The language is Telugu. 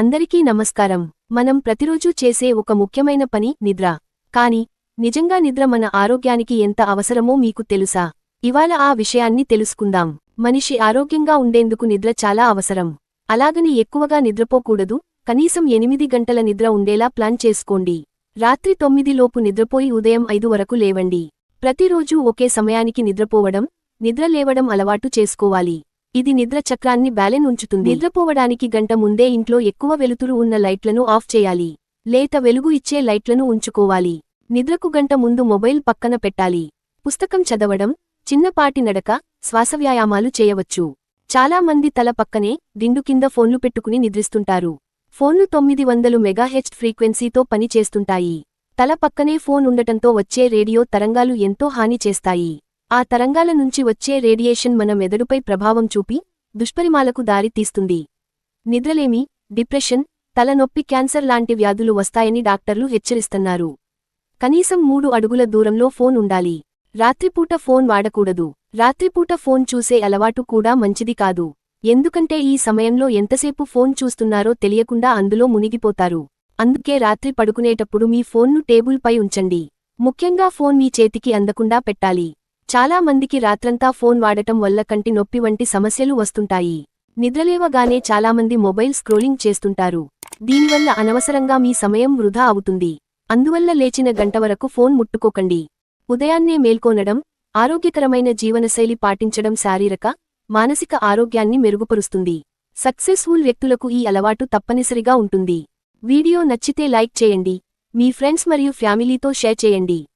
అందరికీ నమస్కారం. మనం ప్రతిరోజూ చేసే ఒక ముఖ్యమైన పని నిద్ర. కాని నిజంగా నిద్ర మన ఆరోగ్యానికి ఎంత అవసరమో మీకు తెలుసా? ఇవాళ ఆ విషయాన్ని తెలుసుకుందాం. మనిషి ఆరోగ్యంగా ఉండేందుకు నిద్ర చాలా అవసరం. అలాగని ఎక్కువగా నిద్రపోకూడదు. కనీసం ఎనిమిది గంటల నిద్ర ఉండేలా ప్లాన్ చేసుకోండి. రాత్రి తొమ్మిదిలోపు నిద్రపోయి ఉదయం ఐదు వరకు లేవండి. ప్రతిరోజూ ఒకే సమయానికి నిద్రపోవడం నిద్ర లేవడం అలవాటు చేసుకోవాలి. ఇది నిద్ర చక్రాన్ని బ్యాలెన్ ఉంచుతుంది. నిద్రపోవడానికి గంట ముందే ఇంట్లో ఎక్కువ వెలుతురు ఉన్న లైట్లను ఆఫ్ చేయాలి. లేత వెలుగు ఇచ్చే లైట్లను ఉంచుకోవాలి. నిద్రకు గంట ముందు మొబైల్ పక్కన పెట్టాలి. పుస్తకం చదవడం చిన్నపాటి నడక శ్వాసవ్యాయామాలు చేయవచ్చు. చాలా మంది తల పక్కనే దిండు కింద ఫోన్లు పెట్టుకుని నిద్రిస్తుంటారు. ఫోన్లు తొమ్మిది వందలు మెగాహెచ్ ఫ్రీక్వెన్సీతో పనిచేస్తుంటాయి. తల పక్కనే ఫోన్ ఉండటంతో వచ్చే రేడియో తరంగాలు ఎంతో హాని చేస్తాయి. ఆ తరంగాల నుంచి వచ్చే రేడియేషన్ మన మెదడుపై ప్రభావం చూపి దుష్పరిమాలకు దారి తీస్తుంది. నిద్రలేమి డిప్రెషన్ తలనొప్పి క్యాన్సర్ లాంటి వ్యాధులు వస్తాయని డాక్టర్లు హెచ్చరిస్తున్నారు. కనీసం మూడు అడుగుల దూరంలో ఫోన్ ఉండాలి. రాత్రిపూట ఫోన్ వాడకూడదు. రాత్రిపూట ఫోన్ చూసే అలవాటు కూడా మంచిది కాదు. ఎందుకంటే ఈ సమయంలో ఎంతసేపు ఫోన్ చూస్తున్నారో తెలియకుండా అందులో మునిగిపోతారు. అందుకే రాత్రి పడుకునేటప్పుడు మీ ఫోన్ను టేబుల్పై ఉంచండి. ముఖ్యంగా ఫోన్ మీ చేతికి అందకుండా పెట్టాలి. చాలా మందికి రాత్రంతా ఫోన్ వాడటం వల్ల కంటి నొప్పి వంటి సమస్యలు వస్తుంటాయి. నిద్రలేవగానే చాలామంది మొబైల్ స్క్రోలింగ్ చేస్తుంటారు. దీనివల్ల అనవసరంగా మీ సమయం వృధా అవుతుంది. అందువల్ల లేచిన గంట వరకు ఫోన్ ముట్టుకోకండి. ఉదయాన్నే మేల్కోనడం ఆరోగ్యకరమైన జీవనశైలి పాటించడం శారీరక మానసిక ఆరోగ్యాన్ని మెరుగుపరుస్తుంది. సక్సెస్ఫుల్ వ్యక్తులకు ఈ అలవాటు తప్పనిసరిగా ఉంటుంది. వీడియో నచ్చితే లైక్ చేయండి. మీ ఫ్రెండ్స్ మరియు ఫ్యామిలీతో షేర్ చేయండి.